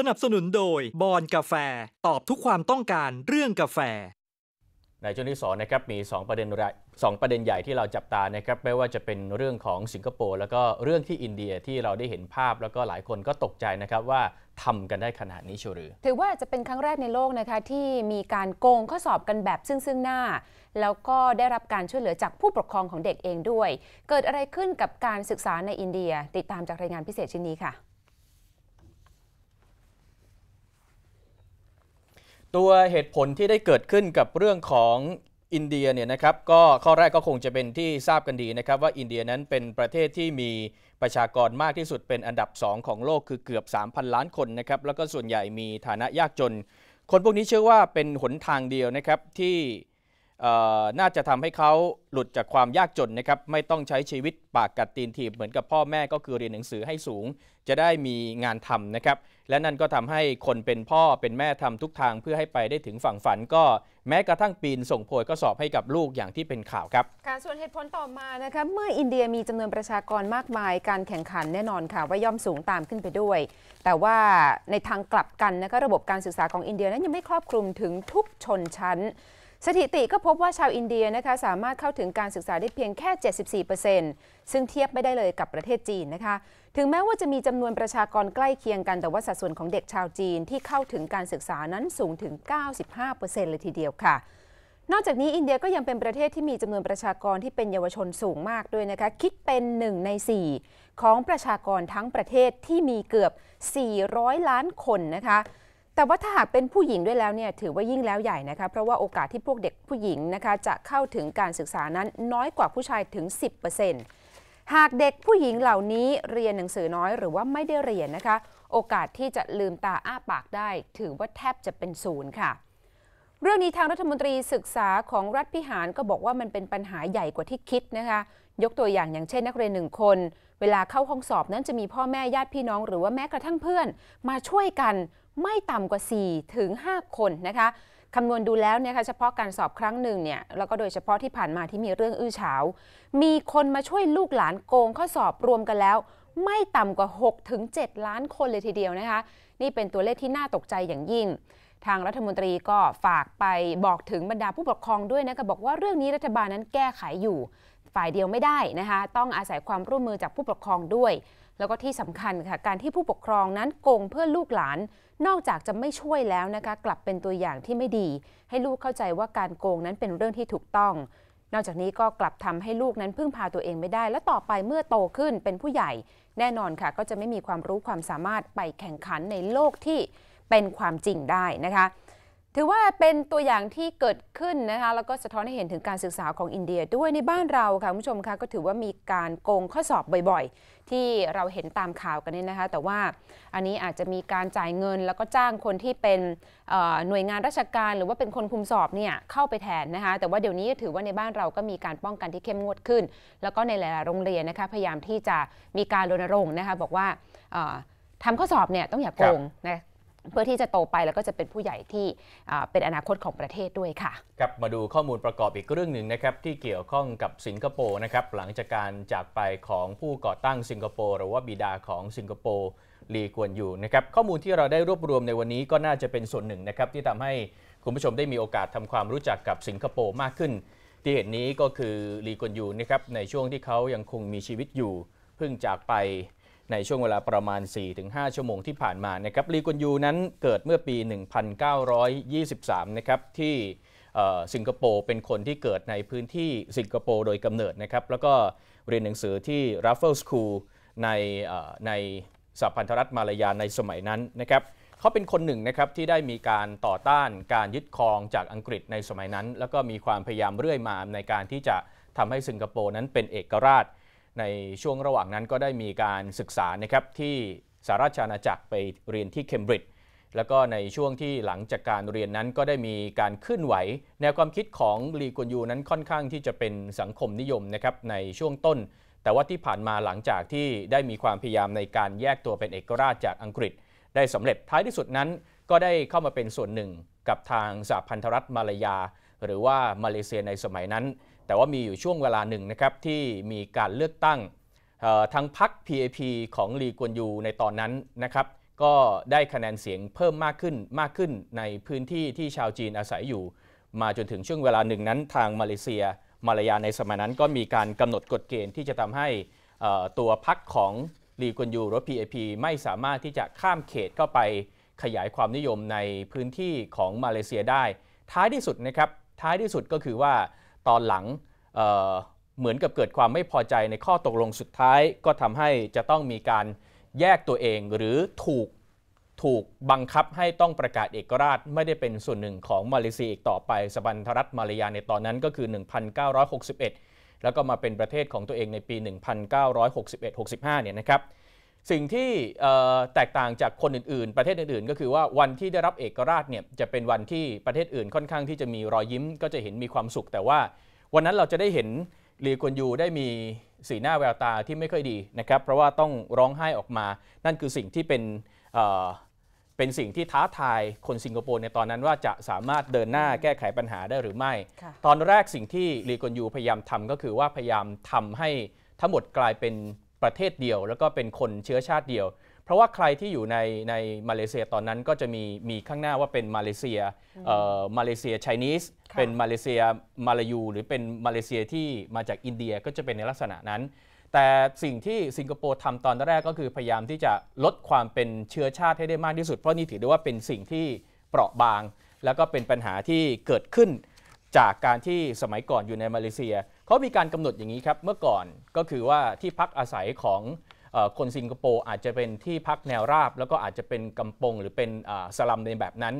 สนับสนุนโดยบอนกาแฟตอบทุกความต้องการเรื่องกาแฟ ในช่วงที่2นะครับมี 2 ประเด็นใหญ่สองประเด็นใหญ่ที่เราจับตานะครับไม่ว่าจะเป็นเรื่องของสิงคโปร์แล้วก็เรื่องที่อินเดียที่เราได้เห็นภาพแล้วก็หลายคนก็ตกใจนะครับว่าทำกันได้ขนาดนี้เชียวหรือ ถือว่าจะเป็นครั้งแรกในโลกนะคะที่มีการโกงข้อสอบกันแบบซึ่งซึ่งหน้า แล้วก็ได้รับการช่วยเหลือจากผู้ปกครองของเด็กเองด้วย เกิดอะไรขึ้นกับการศึกษาในอินเดีย ติดตามจากรายงานพิเศษชิ้นนี้ค่ะ ตัวเหตุผลที่ได้เกิดขึ้นกับเรื่องของอินเดียเนี่ยนะครับก็ข้อแรกก็คงจะเป็นที่ทราบกันดีนะครับว่าอินเดียนั้นเป็นประเทศที่มีประชากรมากที่สุดเป็นอันดับ 2 ของโลกคือเกือบ 3,000 ล้านคนนะครับแล้วก็ส่วนใหญ่มีฐานะยากจน คนพวกนี้เชื่อว่าเป็นหนทางเดียวนะครับที่น่าจะทำให้เขาหลุดจากความยากจนนะครับไม่ต้องใช้ชีวิตปากกัดตีนถีบเหมือนกับพ่อแม่ก็คือเรียนหนังสือให้สูง จะได้มีงานทำนะครับ และนั่นก็ทำให้คนเป็นพ่อเป็นแม่ทำทุกทางเพื่อให้ไปได้ถึงฝั่งฝันก็แม้กระทั่งปีนส่งโพยก็สอบให้กับลูกอย่างที่เป็นข่าวครับค่ะส่วนเหตุผลต่อมานะคะเมื่ออินเดียมีจำนวนประชากรมากมาย การแข่งขันแน่นอนค่ะว่าย่อมสูงตามขึ้นไปด้วย แต่ว่าในทางกลับกันนะคะระบบการศึกษาของอินเดียนั้นยังไม่ครอบคลุมถึงทุกชนชั้น สถิติก็พบว่าชาวอินเดียนะคะสามารถเข้าถึงการศึกษาได้เพียงแค่ 74%ซึ่งเทียบไม่ได้เลยกับประเทศจีนนะคะ ถึงแม้ว่าจะมีจำนวนประชากรใกล้เคียงกัน แต่ว่าสัดส่วนของเด็กชาวจีนที่เข้าถึงการศึกษานั้นสูงถึง 95%เลยทีเดียวค่ะ นอกจากนี้อินเดียก็ยังเป็นประเทศที่มีจำนวนประชากรที่เป็นเยาวชนสูงมากด้วยนะคะ คิดเป็น 1 ใน 4 ของประชากรทั้งประเทศที่มีเกือบ 400 ล้านคนนะคะ แต่ว่าถ้าหากเป็นผู้หญิงด้วยแล้วเนี่ยถือว่ายิ่งแล้วใหญ่นะคะเพราะว่าโอกาสที่พวกเด็กผู้หญิงนะคะจะเข้าถึงการศึกษานั้นน้อยกว่าผู้ชายถึง 10%หากเด็กผู้หญิงเหล่านี้เรียนหนังสือน้อยหรือว่าไม่ได้เรียนนะคะ โอกาสที่จะลืมตาอ้าปากได้ ถือว่าแทบจะเป็นศูนย์ค่ะ เรื่องนี้ทางรัฐมนตรีศึกษาของรัฐพิหารก็บอกว่ามันเป็นปัญหาใหญ่กว่าที่คิดนะคะ ยกตัวอย่างอย่างเช่น นักเรียนหนึ่งคน เวลาเข้าห้องสอบนั้นจะมีพ่อแม่ญาติพี่น้อง หรือว่าแม้กระทั่งเพื่อน มาช่วยกัน ไม่ต่ำกว่า 4 ถึง 5 คนนะคะคำนวณดูแล้วเนี่ยค่ะเฉพาะการสอบครั้งหนึ่งเนี่ยแล้วก็โดยเฉพาะที่ผ่านมาที่มีเรื่องอื้อฉาว มีคนมาช่วยลูกหลานโกงข้อสอบรวมกันแล้ว ไม่ต่ำกว่า 6 ถึง 7 ล้านคนเลยทีเดียวนะคะ นี่เป็นตัวเลขที่น่าตกใจอย่างยิ่ง ทางรัฐมนตรีก็ฝากไปบอกถึงบรรดาผู้ปกครองด้วยนะคะบอกว่าเรื่องนี้รัฐบาลนั้นแก้ไขอยู่ ฝ่ายเดียวไม่ได้นะคะ ต้องอาศัยความร่วมมือจากผู้ปกครองด้วย แล้วก็ที่สำคัญค่ะการที่ผู้ปกครองนั้นโกงเพื่อลูกหลาน นอกจากจะไม่ช่วยแล้วนะคะ กลับเป็นตัวอย่างที่ไม่ดี ให้ลูกเข้าใจว่าการโกงนั้นเป็นเรื่องที่ถูกต้อง นอกจากนี้ก็กลับทำให้ลูกนั้นพึ่งพาตัวเองไม่ได้ และต่อไปเมื่อโตขึ้นเป็นผู้ใหญ่ แน่นอนค่ะ ก็จะไม่มีความรู้ความสามารถไปแข่งขันในโลกที่เป็นความจริงได้นะคะ ถือว่าเป็นตัวอย่างที่เกิดขึ้นนะคะแล้วก็สะท้อนให้เห็นถึงการศึกษาของอินเดียด้วยในบ้านเราค่ะคุณผู้ชมคะก็ถือว่ามีการโกงข้อสอบบ่อยๆ ที่เราเห็นตามข่าวกันนี่นะคะ แต่ว่าอันนี้อาจจะมีการจ่ายเงิน แล้วก็จ้างคนที่เป็นหน่วยงานราชการ หรือว่าเป็นคนคุมสอบเนี่ยเข้าไปแทนนะคะ แต่ว่าเดี๋ยวนี้ถือว่าในบ้านเราก็มีการป้องกันที่เข้มงวดขึ้น แล้วก็ในหลายๆโรงเรียนนะคะพยายามที่จะมีการรณรงค์นะคะบอกว่าทำข้อสอบเนี่ยต้องอย่าโกงนะ เพื่อที่จะโตไปแล้วก็จะเป็นผู้ใหญ่ที่เป็นอนาคตของประเทศด้วยค่ะครับมาดูข้อมูลประกอบอีกเรื่องหนึ่งนะครับที่เกี่ยวข้องกับสิงคโปร์นะครับหลังจากการจากไปของผู้ก่อตั้งสิงคโปร์หรือว่าบิดาของสิงคโปร์ลีกวนอยู่นะครับข้อมูลที่เราได้รวบรวมในวันนี้ก็น่าจะเป็นส่วนหนึ่งนะครับที่ทำให้คุณผู้ชมได้มีโอกาสทำความรู้จักกับสิงคโปร์มากขึ้น ที่เห็นนี้ก็คือลีกวนยูนะครับในช่วงที่เขายังคงมีชีวิตอยู่เพิ่งจากไป ในช่วงเวลาประมาณ 4-5 ชั่วโมงที่ผ่านมานะครับลีกวนยูนั้นเกิดเมื่อปี 1923 นะครับที่สิงคโปร์เป็นคนที่เกิดในพื้นที่สิงคโปร์โดยกำเนิดนะครับแล้วก็เรียนหนังสือที่ Raffles School ในในสหพันธรัฐมาลายาในสมัยนั้นนะครับเขาเป็นคนหนึ่งนะครับที่ได้มีการต่อต้านการยึดครองจากอังกฤษในสมัยนั้น แล้วก็มีความพยายามเรื่อยมาในการที่จะทำให้สิงคโปร์นั้นเป็นเอกราช ในช่วงระหว่างนั้นก็ได้มีการศึกษานะครับที่สหราชอาณาจักรไปเรียนที่เคมบริดจ์แล้วก็ในช่วงที่หลังจากการเรียนนั้นก็ได้มีการเคลื่อนไหว แนวความคิดของลีกวนยูนั้นค่อนข้างที่จะเป็นสังคมนิยมนะครับในช่วงต้น แต่ว่าที่ผ่านมาหลังจากที่ได้มีความพยายามในการแยกตัวเป็นเอกราชจากอังกฤษ ได้สำเร็จท้ายที่สุดนั้น ก็ได้เข้ามาเป็นส่วนหนึ่งกับทางสหพันธรัฐมาลายา หรือว่ามาเลเซียในสมัยนั้น แต่ว่ามีอยู่ช่วงเวลาหนึ่งนะครับที่มีการเลือกตั้งทางพรรค PAP ของลีกวนยูในตอนนั้นนะครับก็ได้คะแนนเสียงเพิ่มมากขึ้นมากขึ้นในพื้นที่ที่ชาวจีนอาศัยอยู่ มาจนถึงช่วงเวลาหนึ่งนั้น ทางมาเลเซีย มาลายาในสมัยนั้นก็มีการกำหนดกฎเกณฑ์ที่จะทำให้ตัวพักของลีกวนยูหรือ PAP ไม่สามารถที่จะข้ามเขตเข้าไปขยายความนิยมในพื้นที่ของมาเลเซียได้ ท้ายที่สุดนะครับ ท้ายที่สุดก็คือว่าตอนหลังเเหมือนกับเกิดความไม่พอใจในข้อตกลงสุดท้ายก็ทำให้จะต้องมีการแยกตัวเองหรือถูกถูกบังคับให้ต้องประกาศเอกราชไม่ได้เป็นส่วนหนึ่งของมาเลเซียอีกต่อไปสบันทรัฐมาลายาในตอนนั้นก็คือ 1961 แล้วก็มาเป็นประเทศของตัวเองในปี 1961-65 เนี่ยนะครับ สิ่งที่เอ่อแตกต่างจากคนอื่นๆ ประเทศอื่นๆ ก็คือว่าวันที่ได้รับเอกราชเนี่ยจะเป็นวันที่ประเทศอื่นค่อนข้างที่จะมีรอยยิ้มก็จะเห็นมีความสุข แต่ว่าวันนั้นเราจะได้เห็นลีกวนยูได้มีสีหน้าแววตาที่ไม่ค่อยดีนะครับ เพราะว่าต้องร้องไห้ออกมา นั่นคือสิ่งที่เป็นเอ่อเป็นสิ่งที่ท้าทายคนสิงคโปร์ในตอนนั้นว่าจะสามารถเดินหน้าแก้ไขปัญหาได้หรือไม่ค่ะตอนแรกสิ่งที่ลีกวนยูพยายามทำก็คือว่าพยายามทำให้ทั้งหมดกลายเป็น ประเทศเดียว แล้วก็เป็นคนเชื้อชาติเดียว เพราะว่าใครที่อยู่ในในมาเลเซียตอนนั้นก็จะมีมีข้างหน้าว่าเป็นมาเลเซียเอ่อมาเลเซียไชนีสค่ะเป็นมาเลเซียมาลายู หรือเป็นมาเลเซียที่มาจากอินเดียก็จะเป็นในลักษณะนั้น แต่สิ่งที่สิงคโปร์ทำตอนแรกก็คือพยายามที่จะลดความเป็นเชื้อชาติให้ได้มากที่สุด เพราะนี่ถือได้ว่าเป็นสิ่งที่เปราะบาง แล้วก็เป็นปัญหาที่เกิดขึ้น จากการที่สมัยก่อนอยู่ในมาเลเซียเขามีการกำหนดอย่างนี้ครับเมื่อก่อนก็คือว่าที่พักอาศัยของคนสิงคโปร์อาจจะเป็นที่พักแนวราบ แล้วก็อาจจะเป็นกำปงหรือเป็นสลัมในแบบนั้น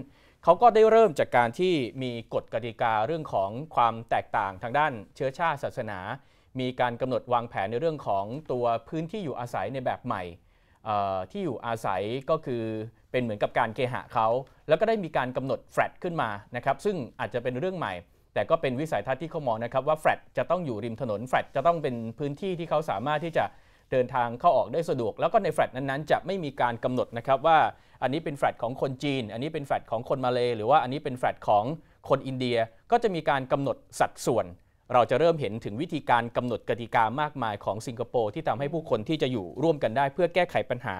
เขาก็ได้เริ่มจากการที่มีกฎกติกาเรื่องของความแตกต่างทางด้านเชื้อชาติศาสนา มีการกำหนดวางแผนในเรื่องของตัวพื้นที่อยู่อาศัยในแบบใหม่ที่อยู่อาศัยก็คือเป็นเหมือนกับการเคหะเขา แล้วก็ได้มีการกำหนดแฟลตขึ้นมานะครับซึ่งอาจจะเป็นเรื่องใหม่ แต่ก็เป็นวิสัยทัศน์ที่เขามองนะครับว่าแฟลตจะต้องอยู่ริมถนนแฟลตจะต้องเป็นพื้นที่ที่เขาสามารถที่จะเดินทางเข้าออกได้สะดวก แล้วก็ในแฟลตนั้นๆ จะไม่มีการกำหนดนะครับว่าอันนี้เป็นแฟลตของคนจีน อันนี้เป็นแฟลตของคนมาเลหรือว่าอันนี้เป็นแฟลตของคนอินเดียก็จะมีการกำหนดสัดส่วน เราจะเริ่มเห็นถึงวิธีการกำหนดกติกามากมายของสิงคโปร์ที่ทำให้ผู้คนที่จะอยู่ร่วมกันได้ เพื่อแก้ไขปัญหา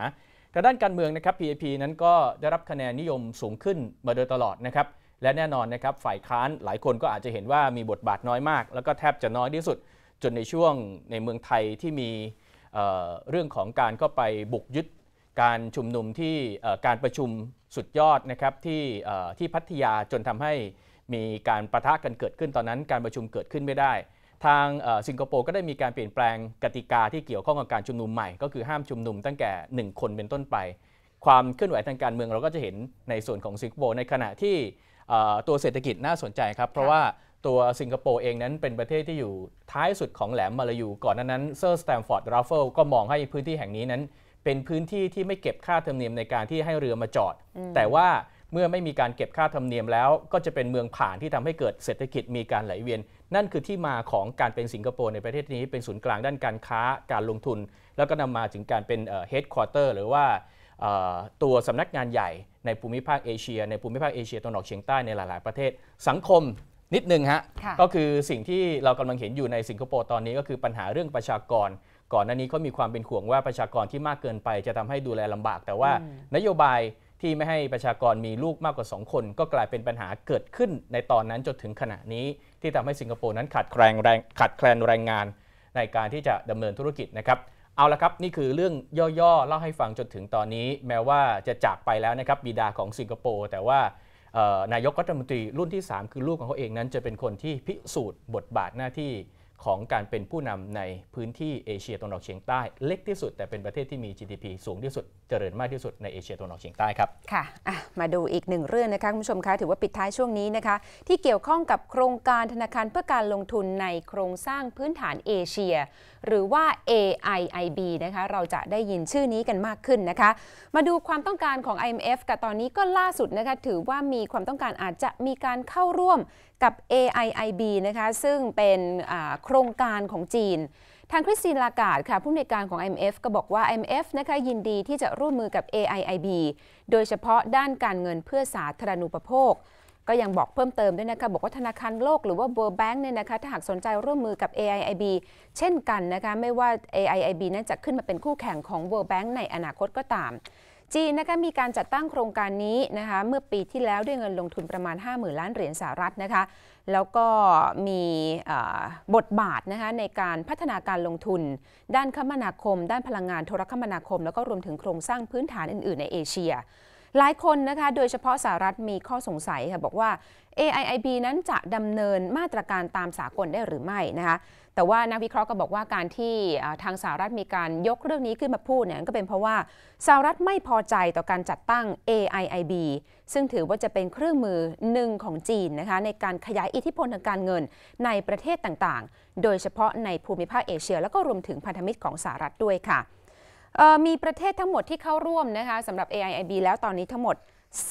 ทางด้านการเมืองนะครับ PAP นั้นก็ได้รับคะแนนนิยมสูงขึ้นมาโดยตลอดนะครับ และแน่นอนนะครับฝ่ายค้านหลายคนก็อาจจะเห็นว่ามีบทบาทน้อยมาก แล้วก็แทบจะน้อยที่สุด จนในช่วงในเมืองไทยที่มีเเรื่องของการเข้าไปบุกยึดการชุมนุมที่การประชุมสุดยอดนะครับที่ที่พัทยาจนทำให้มีการประทะกันเกิดขึ้นตอนนั้น การประชุมเกิดขึ้นไม่ได้ ทางสิงคโปร์ก็ได้มีการเปลี่ยนแปลงกติกาที่เกี่ยวข้องกับการชุมนุมใหม่ ก็คือห้ามชุมนุมตั้งแต่ 1 คนเป็นต้นไป ความเคลื่อนไหวทางการเมืองเราก็จะเห็นในส่วนของสิงคโปร์ในขณะที่ ตัวเศรษฐกิจน่าสนใจครับ เพราะว่าตัวสิงคโปร์เองนั้นเป็นประเทศที่อยู่ท้ายสุดของแหลมมาลายู ก่อนหนานั้นเซอร์สแตมฟอร์ดราฟเฟิลก็มองให้พื้นที่แห่งนี้นั้น เป็นพื้นที่ที่ไม่เก็บค่าธรรมเนียมในการที่ให้เรือมาจอด แต่ว่าเมื่อไม่มีการเก็บค่าธรรมเนียมแล้ว ก็จะเป็นเมืองผ่านที่ทำให้เกิดเศรษฐกิจมีการไหลเวียน นั่นคือที่มาของการเป็นสิงคโปร์ในประเทศนี้เป็นศูนย์กลางด้านการค้าการลงทุน แล้วก็นำมาถึงการเป็นเฮดควอเตอร์หรือว่าเอ่อ ตัวสำนักงานใหญ่ในภูมิภาคเอเชีย ในภูมิภาคเอเชียตะวันออกเฉียงใต้ในหลาย ๆ ประเทศ สังคมนิดนึงฮะค่ะก็คือสิ่งที่เรากำลังเห็นอยู่ในสิงคโปร์ตอนนี้ก็คือปัญหาเรื่องประชากร ก่อนหน้านี้เขามีความเป็นห่วงว่าประชากรที่มากเกินไป จะทำให้ดูแลลำบาก แต่ว่านโยบายที่ไม่ให้ประชากรมีลูกมากกว่า 2 คน ก็กลายเป็นปัญหาเกิดขึ้นในตอนนั้นจนถึงขณะนี้ ที่ทำให้สิงคโปร์นั้นขาดแคลนแรงขาดแคลนแรงงานในการที่จะดำเนินธุรกิจนะครับ เอาละครับ นี่คือเรื่องย่อๆ เล่าให้ฟังจนถึงตอนนี้ แม้ว่าจะจากไปแล้วนะครับบิดาของสิงคโปร์แต่ว่านายกรัฐมนตรีรุ่นที่ 3 คือลูกของเขาเองนั้นจะเป็นคนที่พิสูจน์บทบาทหน้าที่ ของการเป็นผู้นำในพื้นที่เอเชียตะวันออกเฉียงใต้เล็กที่สุด แต่เป็นประเทศที่มี GDP สูงที่สุด เจริญมากที่สุดในเอเชียตะวันออกเฉียงใต้ครับ ค่ะะมาดูอีกหนึ่งเรื่องนะคะคุณผู้ชมคะถือว่าปิดท้ายช่วงนี้นะคะ ที่เกี่ยวข้องกับโครงการธนาคารเพื่อการลงทุนในโครงสร้างพื้นฐานเอเชีย หรือว่า AIIB นะคะเราจะได้ยินชื่อนี้กันมากขึ้นนะคะ มาดูความต้องการของ IMF กับตอนนี้ก็ล่าสุดนะคะถือว่ามีความต้องการอาจจะมีการเข้าร่วมกับ AIIB นะคะซึ่งเป็นโครงการของจีน ทางคริสตินลากาดค่ะผู้อำนวยการของ IMF ก็บอกว่า IMF นะคะยินดีที่จะร่วมมือกับ AIIB โดยเฉพาะด้านการเงินเพื่อสาธารณูปโภค ก็ยังบอกเพิ่มเติมด้วยนะคะบอกว่าธนาคารโลกหรือว่า World Bank เนี่ยนะคะถ้าหากสนใจร่วมมือกับ AIIB เช่นกันนะคะไม่ว่า AIIB นั้นจะขึ้นมาเป็นคู่แข่งของ World Bank ในอนาคตก็ตาม จีนนะคะมีการจัดตั้งโครงการนี้นะคะเมื่อปีที่แล้วด้วยเงินลงทุนประมาณ 50,000 ล้านเหรียญสหรัฐนะคะแล้วก็มีบทบาทนะคะในการพัฒนาการลงทุน ด้านคมนาคม ด้านพลังงานโทรคมนาคม แล้วก็รวมถึงโครงสร้างพื้นฐานอื่น ๆ ในเอเชีย หลายคนนะคะโดยเฉพาะสหรัฐมีข้อสงสัยค่ะบอกว่า AIIB นั้นจะดำเนินมาตรการตามสากลได้หรือไม่นะคะแต่ว่านักวิเคราะห์ก็บอกว่าการที่ทางสหรัฐมีการยกเรื่องนี้ขึ้นมาพูดเนี่ยก็เป็นเพราะว่าสหรัฐไม่พอใจต่อการจัดตั้ง AIIB ซึ่งถือว่าจะเป็นเครื่องมือหนึ่งของจีนนะคะในการขยายอิทธิพลทางการเงินในประเทศต่างๆ โดยเฉพาะในภูมิภาคเอเชีย แล้วก็รวมถึงพันธมิตรของสหรัฐด้วยค่ะ มีประเทศทั้งหมดที่เข้าร่วมนะคะสำหรับ AIIB แล้วตอนนี้ทั้งหมด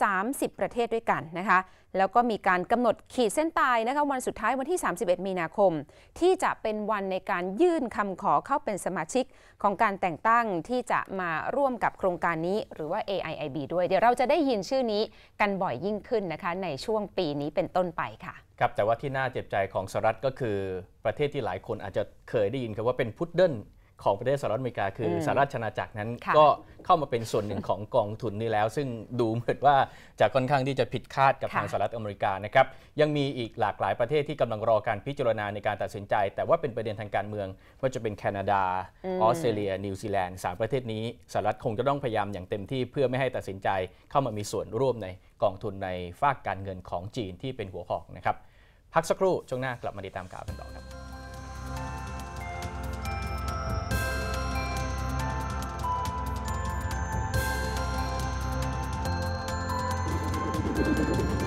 30 ประเทศด้วยกันนะคะ แล้วก็มีการกำหนดขีดเส้นตายนะคะวันสุดท้ายวันที่ 31 มีนาคม ที่จะเป็นวันในการยื่นคำขอเข้าเป็นสมาชิกของการแต่งตั้งที่จะมาร่วมกับโครงการนี้หรือว่า AIIB ด้วยเดี๋ยวเราจะได้ยินชื่อนี้กันบ่อยยิ่งขึ้นนะคะ ในช่วงปีนี้เป็นต้นไปค่ะครับแต่ว่าที่น่าเจ็บใจของสหรัฐก็คือประเทศที่หลายคนอาจจะเคยได้ยินคำว่าเป็นพุดเดิ้ล ของประเทศสหรัฐอเมริกาคืออมสหราชอาณาจักรนั้นค่ะก็เข้ามาเป็นส่วนหนึ่งของกองทุนนี้แล้ว ซึ่งดูเหมือนว่าจะค่อนข้างที่จะผิดคาดกับทางสหรัฐอเมริกานะครับยังมีอีกหลากหลายประเทศที่กำลังรอการพิจารณาในการตัดสินใจ แต่ว่าเป็นประเด็นทางการเมืองว่าจะเป็นแคนาดาอืมออสเตรเลีย นิวซีแลนด์สามประเทศนี้สหรัฐคงจะต้องพยายามอย่างเต็มที่เพื่อไม่ให้ตัดสินใจเข้ามามีส่วนร่วมในกองทุนในฝากการเงินของจีนที่เป็นหัวหอกนะครับพักสักครู่ช่วงหน้ากลับมาติดตามข่าวกันต่อครับ どうぞ。